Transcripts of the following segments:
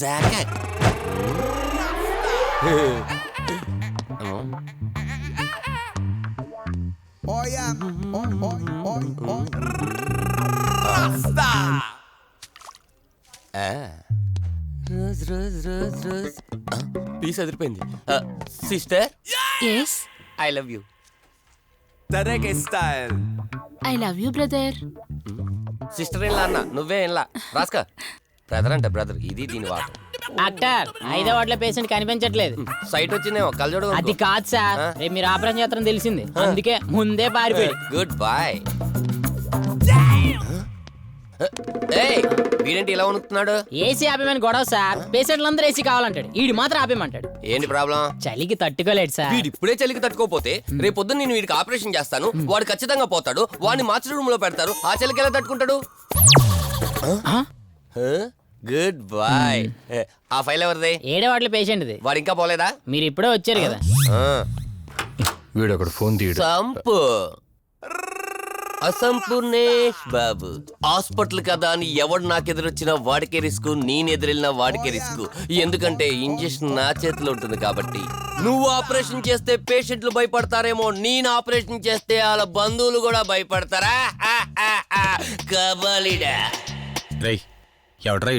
Jacket jacket rose rose rose rose piece అదిరిపోయింది. Sister yes I love you తరేగే style I love you brother sister ఏం అన్న నువ్వే ఏంలా రాస్కా brother అంటే brother ఇది దీని వాటర్ డాక్టర్ ఐదో వాటిలో పేషెంట్ కనిపించట్లేదు. సైట్ వచ్చిందేమో కళ్ళజోడు అది కాదు సార్? రేపు మీరు ఆపరేషన్ చేస్తారని తెలిసింది. అందుకే ముందే పారిపోయాడు గుడ్ బాయ్ ఏయ్ వీడేంటి ఇలా వణుకుతున్నాడు? ఏసీ ఆపేమని గొడవ సార్. పేషెంట్లు అందరూ ఏసీ కావాలంటాడు. ఈడు మాత్రం ఆపేమంటాడు ఏంటి ప్రాబ్లం? చలికి తట్టుకోలేడు సార్. వీడు ఇప్పుడే చలికి తట్టుకోపోతే రేపు పొద్దున్న నేను వీడికి ఆపరేషన్ చేస్తాను. వాడు ఖచ్చితంగా పోతాడు. వాడిని మార్చి రూమ్లో పెడతారు. ఆ చలికి ఎలా తట్టుకుంటాడు? గుడ్ బాయ్ ఆ ఫైల్ ఎవరిది? ఏడో వాటిలో పేషెంట్ ఇది వాడు ఇంకా పోలేదా? మీరు ఇప్పుడే వచ్చారు కదా. వీడు ఒకడు ఫోన్ తీయడు. సంపు. అసంపూర్ణేష్ బాబు. హాస్పిటల్ కదా అని ఎవడు నాకు ఎదురొచ్చినా వాడికే రిస్క్ నేను ఎదురెళ్ళినా వాడికే రిస్క్. ఎందుకంటే ఇంజెక్షన్ నా చేతిలో ఉంటుంది కాబట్టి. నువ్వు ఆపరేషన్ చేస్తే పేషెంట్లు భయపడతారేమో నేను ఆపరేషన్ చేస్తే వాళ్ళ బంధువులు కూడా భయపడతారా? కబాలిడా. రై ఎవడ్రా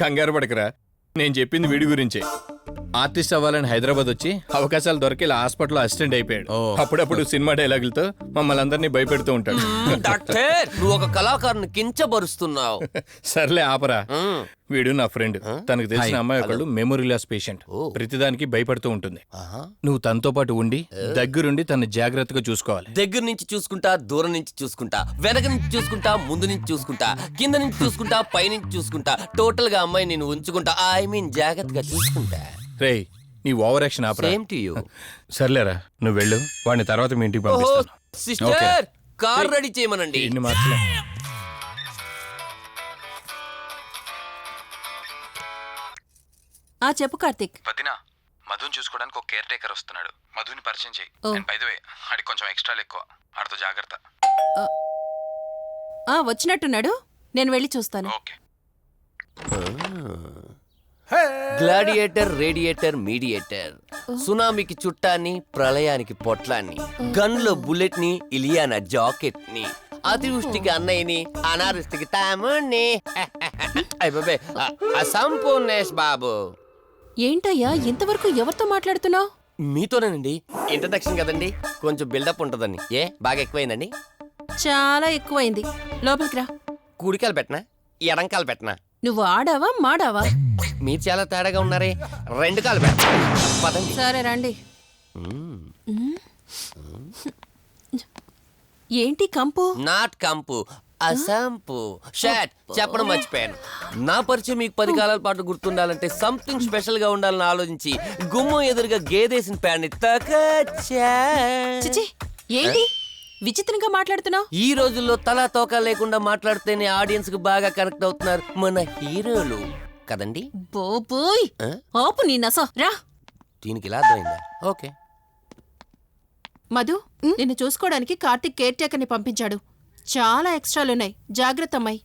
కంగారు పడకరా. నేను చెప్పింది వీడి గురించే. ఆర్టిస్ట్ అవ్వాలని హైదరాబాద్ వచ్చి అవకాశాలు దొరికి ఇలా హాస్పిటల్లో అసిస్టెంట్ అయిపోయాడు. అప్పుడప్పుడు సినిమా డైలాగులతో మమ్మల్ని అందరినీ భయపెడుతూ ఉంటాడు. డాక్టర్ నువ్వు ఒక కళాకారుని కించబరుస్తున్నావు సర్లే ఆపరా. వీడు నా ఫ్రెండ్. తనకు తెలిసిన అమ్మాయి ఒకళ్ళు మెమొరీ లాస్ పేషెంట్ ప్రతిదానికి భయపడుతూ ఉంటుంది. నువ్వు తనతో పాటు ఉండి దగ్గరుండి తను జాగ్రత్తగా చూసుకోవాలి. దగ్గర నుంచి చూసుకుంటా దూరం నుంచి చూసుకుంటా వెనక నుంచి చూసుకుంటా ముందు నుంచి చూసుకుంటా కింద నుంచి చూసుకుంటా పై నుంచి చూసుకుంటా టోటల్గా అమ్మాయి నేను ఉంచుకుంటా. ఐ మీన్ జాగ్రత్తగా చూసుకుంటా. రేయ్ నీ ఓవర్ యాక్షన్ ఆపరా. సేమ్ టు యూ సర్లేరా నువ్వు వెళ్ళు వాడిని తర్వాత మీ ఇంటికి ఓహో పంపిస్తాను. సిస్టర్ కార్ రెడీ చేయమనండి. ఇన్ని మార్చలే ఆ చెప్పు కార్తిక్. వదిన మధుని చూసుకోవడానికి ఒక కేర్ టేకర్ వస్తున్నాడు. మధుని పరిచయం చేయి. ఓ. అండ్ బై ద వే ఆడికి కొంచెం ఎక్స్ట్రాలు ఎక్కువ ఆడితో జాగ్రత్త. ఆ వచ్చినట్టున్నాడు. నేను వెళ్ళి చూస్తాను. ఓకే. గ్లాడియేటర్ రేడియేటర్ మీడియేటర్ సునామీకి చుట్టాన్ని ప్రళయానికి పొట్లాన్ని. గన్లో బుల్లెట్ని ఇలియానా జాకెట్ని అతివృష్టికి అన్నయ్యని అనావృష్టికి తమ్ముణ్ణి అయిపోయి అసంపూర్ణేష్ బాబు. ఏంటయ్యా ఇంతవరకు ఎవరితో మాట్లాడుతున్నావు? మీతోనేనండి. ఇంట్రడక్షన్ కదండి. కొంచెం బిల్డప్ ఉంటుందని ఏ బాగా ఎక్కువైందండి? చాలా ఎక్కువైంది. లోపలికి రా. కుడికాలు పెట్టనా? ఎడంకాలు పెట్టనా? నువ్వు ఆడావా మాడావా? మీరు చాలా తేడాగా ఉన్నారే. రెండు కాలు పెట్ట పదండి. సరే రండి. ఏంటి కంపు? నాట్ కంపు అసంపు. షాట్ చెప్పడం మర్చిపోయాను. నా పరిచయం మీకు పది కాలాల పాటు గుర్తుండాలంటే సంథింగ్ స్పెషల్గా ఉండాలని ఆలోచించి గుమ్మం ఎదురుగా గేదేసిన ప్యాన్ని తకచ్చా చిచి ఏంటి? విచిత్రంగా మాట్లాడుతున్నావు? ఈ రోజుల్లో తలా తోక లేకుండా మాట్లాడితేనే ఆడియన్స్కు బాగా కనెక్ట్ అవుతున్నారు మన హీరోలు. కదండి? బోబోయ్! ఆ? ఆపు నీ నస. రా. దీనికి ఇలా అర్థమైందా? ఓకే. మధు నిన్ను చూసుకోవడానికి కార్తిక్ కేర్ టేకర్ని పంపించాడు. చాలా ఎక్స్ట్రాలున్నాయి. జాగ్రత్త అమ్మాయి.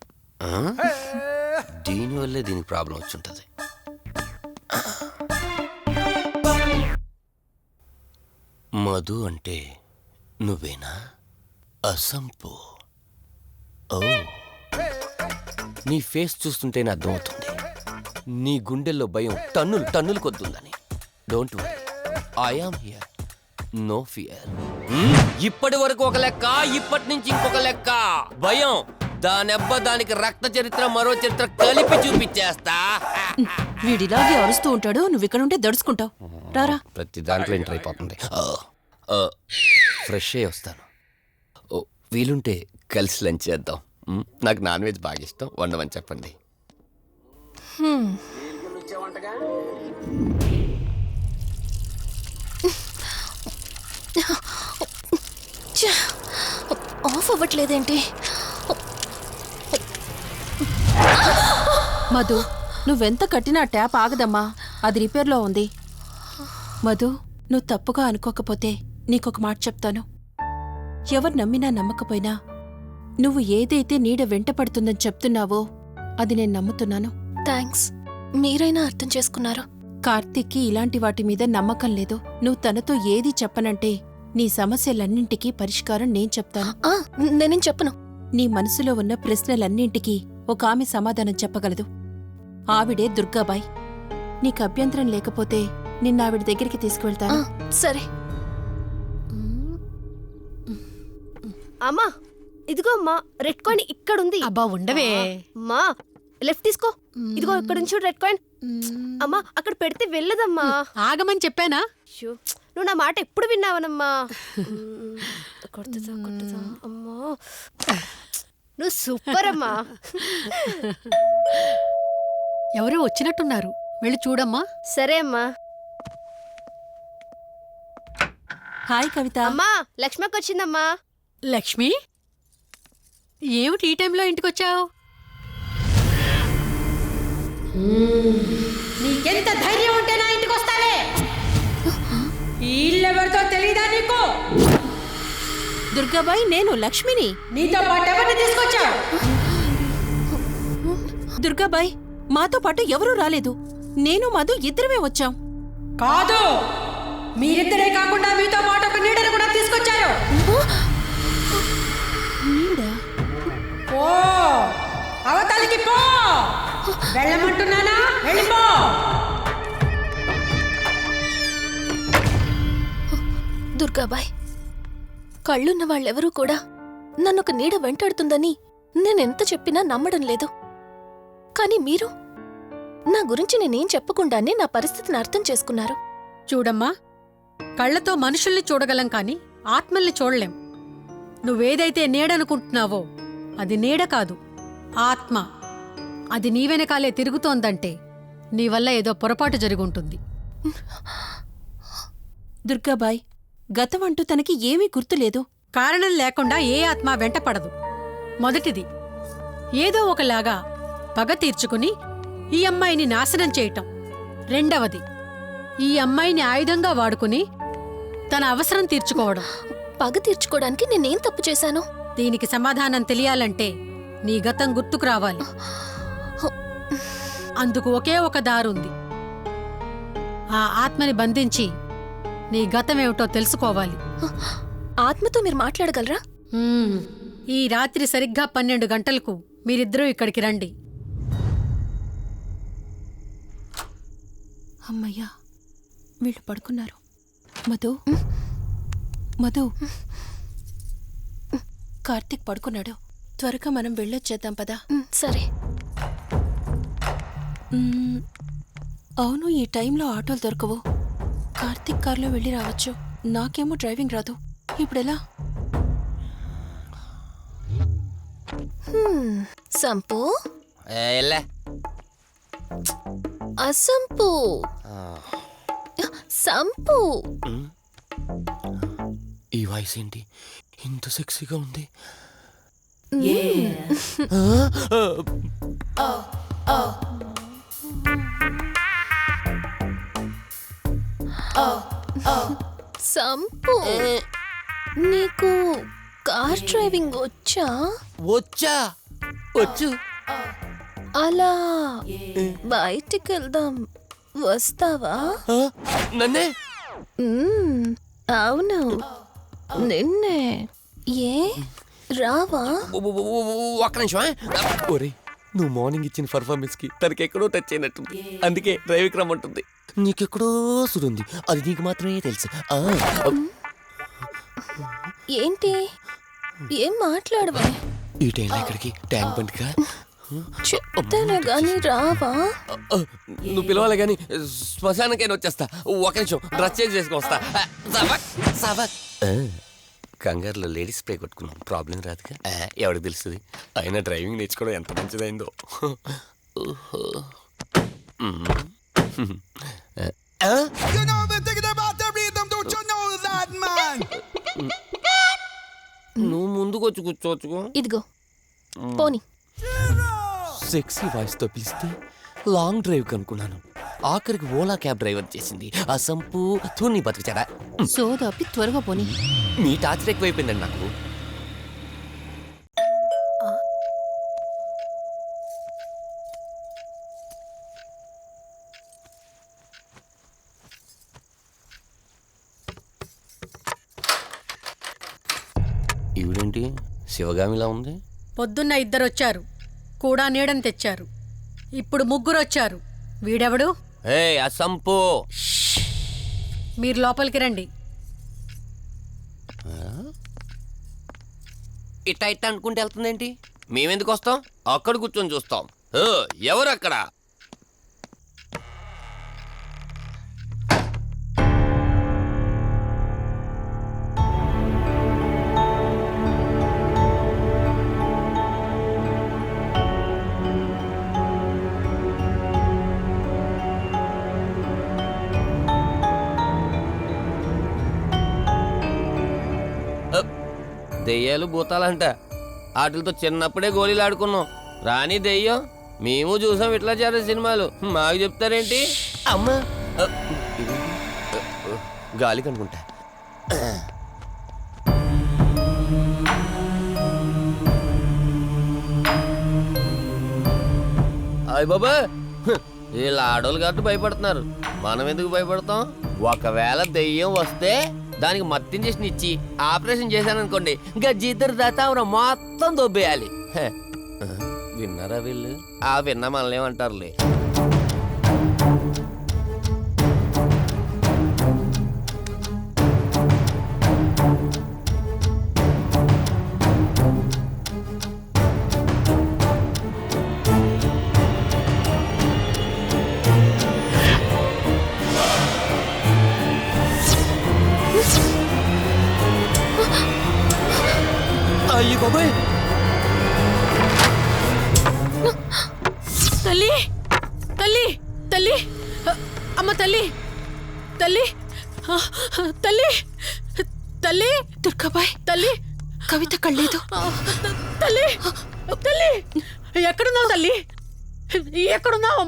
దీనివల్లే దీనికి ప్రాబ్లం వచ్చుంటది. మధు అంటే నువ్వేనా? అసంపు. ఓ. నీ ఫేస్ చూస్తుంటేనే అర్థమవుతుంది నీ గుండెల్లో భయం టన్నులు టన్నులు కొద్దుందని. Don't worry I am here no fear ఇప్పటి వరకు ఒక లెక్క ఇప్పటి నుంచి ఇంకొక లెక్క. భయం. దానెబ్బ దానికి రక్త చరిత్ర మరో చరిత్ర కలిపి చూపించేస్తా. వీడిలాగే అరుస్తూ ఉంటాడు నువ్వు ఇక్కడ ఉంటే దడుచుకుంటావు. రారా. ప్రతి దాంట్లో ఎంటర్ అయిపోతుంది. ఫ్రెష్ అయ్యి వస్తాను. వీలుంటే కలిసి లంచ్ చేద్దాం. మ్, నాకు నాన్ వెజ్ బాగా ఇష్టం. వండమని చెప్పండి. ఆఫ్ అవ్వట్లేదేంటి? మధు నువ్వెంత కట్టినా ట్యాప్ ఆగదమ్మా. అది రిపేర్లో ఉంది. మధు నువ్వు తప్పుగా అనుకోకపోతే నీకొక మాట చెప్తాను. ఎవరు నమ్మినా నమ్మకపోయినా నువ్వు ఏదైతే నీడ వెంట పడుతుందని చెప్తున్నావో అది నేను నమ్ముతున్నాను. థ్యాంక్స్ మీరైనా అర్థం చేసుకున్నారు. కార్తీక్కి ఇలాంటి వాటి మీద నమ్మకం లేదు. నువ్వు తనతో ఏది చెప్పనంటే నీ సమస్యలన్నింటికీ పరిష్కారం నేను చెప్తాను. ఆ నేనేం చెప్పను. నీ మనసులో ఉన్న ప్రశ్నలన్నింటికీ ఒక ఆమె సమాధానం చెప్పగలదు. ఆవిడే దుర్గాబాయ్. నీకు అభ్యంతరం లేకపోతే నిన్న ఆవిడ దగ్గరికి ఆ, తీసుకువెళ్తాను సరే. అమ్మా ఇదిగో అమ్మా రెడ్ కాయిన్ ఇక్కడ ఉంది అబ్బా ఉండవే. అమ్మా లెఫ్ట్ తీసుకో. ఇదిగో ఇక్కడ నుంచి రెడ్ కాయిన్ అమ్మా అక్కడ పెడితే వెళ్ళదమ్మా. ఆగమని చెప్పానా? నువ్వు నా మాట ఎప్పుడు విన్నావనమ్మా? మ్మ్. కొడుతుందా? కొడుతుందా అమ్మా. నువ్వు సూపర్ అమ్మా. ఎవరో వచ్చినట్టున్నారు. వెళ్ళి చూడమ్మా. సరే అమ్మా. హాయ్ కవిత. అమ్మా లక్ష్మకి వచ్చిందమ్మా. లక్ష్మి? ఏమిటి ఈ టైంలో ఇంటికొచ్చావు? నీకెంత ధైర్యం ఉంటే నా ఇంటికి వస్తావే ఈ ఇల్లెవరితో తెలీదా నీకు? దుర్గాబాయ్ నేను లక్ష్మిని. నీతో పాటు ఎవరిని తీసుకొచ్చావు? దుర్గాబాయ్ మాతో పాటు ఎవరూ రాలేదు. నేను మధు ఇద్దరమే వచ్చాం. కాదు. మీరిద్దరే కాకుండా మీతో పాటు ఒక నీడను అవతలికి పో. వెళ్ళమంటున్నానా? వెళ్ళిపో. దుర్గాబాయ్ కళ్ళున్న వాళ్ళెవరూ కూడా నన్ను ఒక నీడ వెంటాడుతుందని నేనెంత చెప్పినా నమ్మడం లేదు. కానీ మీరు నా గురించి నేనేం చెప్పకుండానే నా పరిస్థితిని అర్థం చేసుకున్నారు. చూడమ్మా కళ్ళతో మనుషుల్ని చూడగలం కాని ఆత్మల్ని చూడలేం. నువ్వేదైతే నీడనుకుంటున్నావో అది నీడ కాదు. ఆత్మ. అది నీ వెనకాలే తిరుగుతోందంటే నీ వల్ల ఏదో పొరపాటు జరుగుంటుంది. దుర్గాబాయ్ గతం అంటూ తనకి ఏమీ గుర్తులేదు. కారణం లేకుండా ఏ ఆత్మ వెంటపడదు మొదటిది ఏదో ఒకలాగా పగ తీర్చుకుని ఈ అమ్మాయిని నాశనం చేయటం. రెండవది ఈ అమ్మాయిని ఆయుధంగా వాడుకుని తన అవసరం తీర్చుకోవడం. పగ తీర్చుకోవడానికి నేనేం తప్పు చేశాను? దీనికి సమాధానం తెలియాలంటే నీ గతం గుర్తుకు రావాలి. అందుకు ఒకే ఒక దారుంది. ఆ ఆత్మని బంధించి నీ గతమేమిటో తెలుసుకోవాలి. ఆత్మతో మీరు మాట్లాడగలరా. ఈ రాత్రి సరిగ్గా పన్నెండు గంటలకు మీరిద్దరూ ఇక్కడికి రండి. అమ్మయ్యా వీళ్ళు పడుకున్నారు. మధు మధు. కార్తీక్ పడుకున్నాడు. త్వరగా మనం వెళ్ళొచ్చేద్దాం పదా. సరే. అవును ఈ టైంలో ఆటోలు దొరకవు. కార్తీక్ కార్లో వెళ్ళి రావచ్చు. నాకేమో డ్రైవింగ్ రాదు. ఇప్పుడెలా? సంపు? అసంపు. సంపు. ఈ వాయిస్ ఏంటి? ఇంత సెక్సీగా ఉంది. సంపు నీకు కార్ డ్రైవింగ్ వచ్చా? వచ్చా. వచ్చు. అలా బయటికి వెళ్దాం వస్తావా? నన్నే? అవును. నిన్నే. ఏ? రావా? ఒక్క నిమిషం ఆ? ఒరేయ్ నువ్వు మార్నింగ్ ఇచ్చిన పర్ఫార్మెన్స్కి తనకి ఎక్కడో టచ్ అయినట్టుంది అందుకే డ్రైవింగ్ రమ్మంటుంది. నీకెక్కడో సుడుంది. అది నీకు మాత్రమే తెలుసు. ఆ, ఏంటి? ఏం మాట్లాడవా? ఈ టైంలో ఎక్కడికి? ట్యాంక్ బండ్కా చెప్తానే గాని రావా? నువ్వు పిలవాలి కానీ శ్మశానకైనా వచ్చేస్తా. ఒక నిమిషం డ్రెస్ చేంజ్ ఆ, సవక్, సవక్. కంగారులో లేడీస్ స్ప్రే కొట్టుకున్నాం ప్రాబ్లం రాదుగా ఎవరికి తెలుస్తుంది అయినా డ్రైవింగ్ నేర్చుకోవడం ఎంత మంచిదైందో ఓహో. మ్మ్. ఆ? You know the thing about the rhythm, don't you know that, man? నువ్వు ముందుకు వచ్చి కూర్చోవచ్చుకో ఇదిగో పోని సెక్సీ వాయిస్తో పిలిస్తే లాంగ్ డ్రైవ్ కనుక్కున్నాను ఆఖరికి ఓలా క్యాబ్ డ్రైవర్ చేసింది. ఆ సంపు తూని బతికిచాడా సో అప్పి త్వరగా పోని. మీ టార్చర్ ఎక్కువైపోయిందండి నాకు. ఈవిడేంటి? శివగామిలా ఉంది? పొద్దున్న ఇద్దరు వచ్చారు కూడా నీడని తెచ్చారు. ఇప్పుడు ముగ్గురు వచ్చారు వీడెవడు? ఏ అసంపు. మీరు లోపలికి రండి. ఇట్ట ఇట్ట అనుకుంటే వెళ్తుందేంటి? మేమెందుకు వస్తాం? అక్కడ కూర్చొని చూస్తాం. ఎవరు అక్కడ దెయ్యాలు భూతాలంట. వాటితో చిన్నప్పుడే గోళీలు ఆడుకున్నాం రాని దెయ్యం మేము చూసాం ఇట్లా చేరే సినిమాలు. మాకు చెప్తారేంటి? అమ్మా. గాలి కనుకుంటా. అయ్య బాబా వీళ్ళ ఆడోళ్ళు కాబట్టి భయపడుతున్నారు. మనం ఎందుకు భయపడతాం? ఒకవేళ దెయ్యం వస్తే దానికి మత్తు ఇంజక్షన్ ఇచ్చి ఆపరేషన్ చేశాననుకోండి ఇంకా జీతరు దాతావరం మొత్తం దొబ్బేయాలి. విన్నారా వీళ్ళు? ఆ విన్న మనల్ని ఏమంటారులే. బాబాయ్. తల్లి తల్లి తల్లి. అమ్మ తల్లి తల్లి. తల్లి తల్లి. దుర్గాబాయ్ తల్లి. కవిత కళ్ళేదు. తల్లి తల్లి. ఎక్కడున్నావు తల్లి? ఎక్కడున్నావు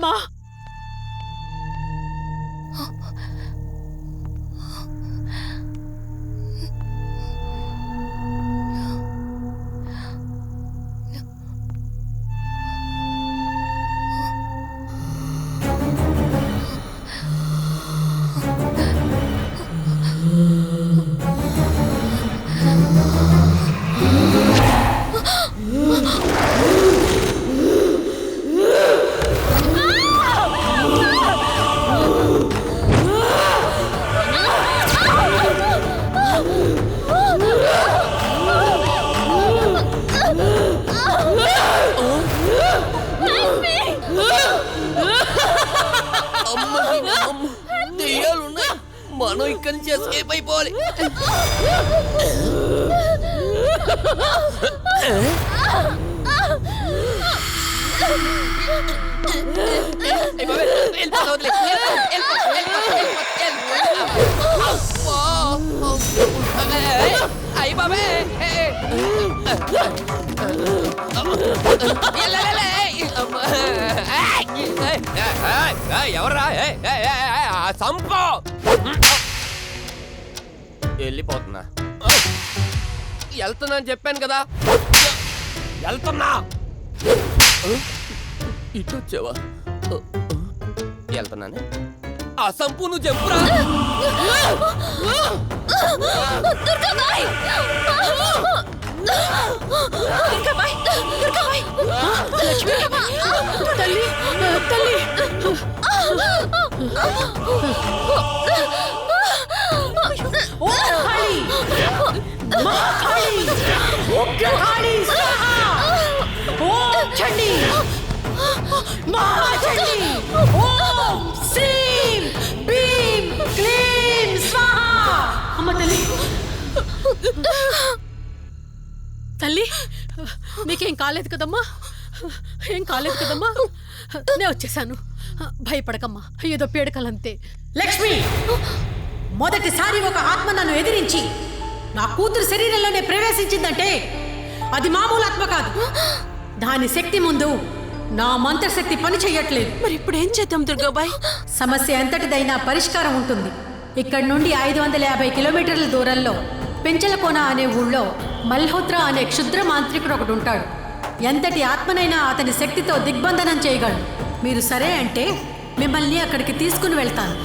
ఎవర్రా సంపు వెళ్ళిపోతున్నా వెళ్తున్నా అని చెప్పాను కదా వెళ్తున్నా ఇటు వచ్చావా వెళ్తున్నాను ఆ సంపు నువ్వు చెప్పురా తల్లి! తల్లి! ఓ మహాచండి ఓం శ్రీం భీం క్లీం స్వాహా అమ్మ తల్లి తల్లి నీకేం కాలేదు కదమ్మా? ఏం కాలేదు కదమ్మా? నేను వచ్చేసాను. భయపడకమ్మా. ఏదో పేడకలంతే. లక్ష్మి! మొదటిసారి ఒక ఆత్మ నన్ను ఎదిరించి నా కూతురు శరీరంలోనే ప్రవేశించిందంటే అది మామూలు ఆత్మ కాదు. దాని శక్తి ముందు నా మంత్రశక్తి పని చెయ్యట్లేదు మరి ఇప్పుడు ఏం చేద్దాం దుర్గాబాయ్? సమస్య ఎంతటిదైనా పరిష్కారం ఉంటుంది. ఇక్కడి నుండి ఐదు వందల యాభై కిలోమీటర్ల దూరంలో పెంచలకోన అనే ఊళ్ళో మల్హోత్రా అనే క్షుద్ర మాంత్రికుడు ఒకడు ఉంటాడు. ఎంతటి ఆత్మనైనా అతని శక్తితో దిగ్బంధనం చేయగలడు. మీరు సరే అంటే మిమ్మల్ని అక్కడికి తీసుకుని వెళ్తాను.